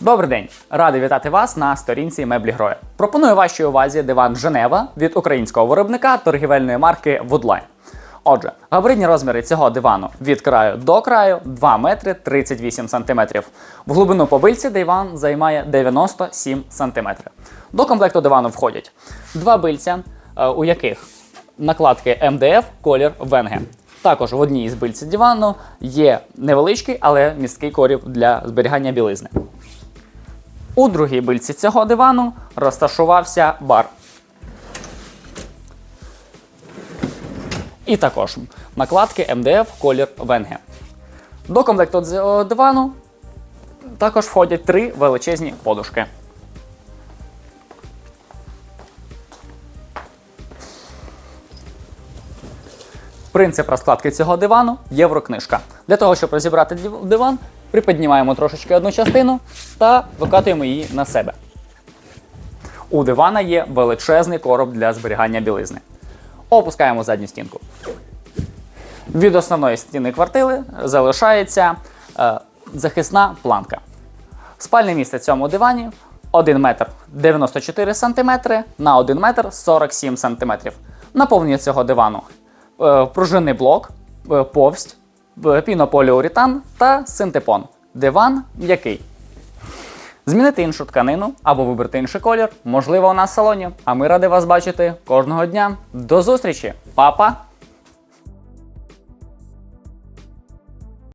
Добрий день! Радий вітати вас на сторінці Меблі Гроя. Пропоную вашій увазі диван Женева від українського виробника торгівельної марки Woodline. Отже, габаритні розміри цього дивану від краю до краю 2 метри 38 сантиметрів. В глибину побильці диван займає 97 сантиметрів. До комплекту дивану входять два бильця, е, у яких накладки МДФ колір Венге. Також в одній із бильці дивану є невеличкий, але місткий коріб для зберігання білизни. У другій бильці цього дивану розташувався бар. І також накладки МДФ колір Венге. До комплекту дивану також входять три величезні подушки. Принцип розкладки цього дивану єврокнижка. Для того, щоб розібрати диван, приподнімаємо трошечки одну частину та викатуємо її на себе. У дивана є величезний короб для зберігання білизни. Опускаємо задню стінку. Від основної стіни квартири залишається е, захисна планка. Спальне місце цьому дивані 1 метр 94 см на 1 метр 47 см. Наповнення цього дивану е, пружинний блок, е, повсть, пінополіуретан та синтепон. Диван м'який. Змінити іншу тканину або вибрати інший колір можливо у нас в салоні. А ми раді вас бачити кожного дня. До зустрічі, папа!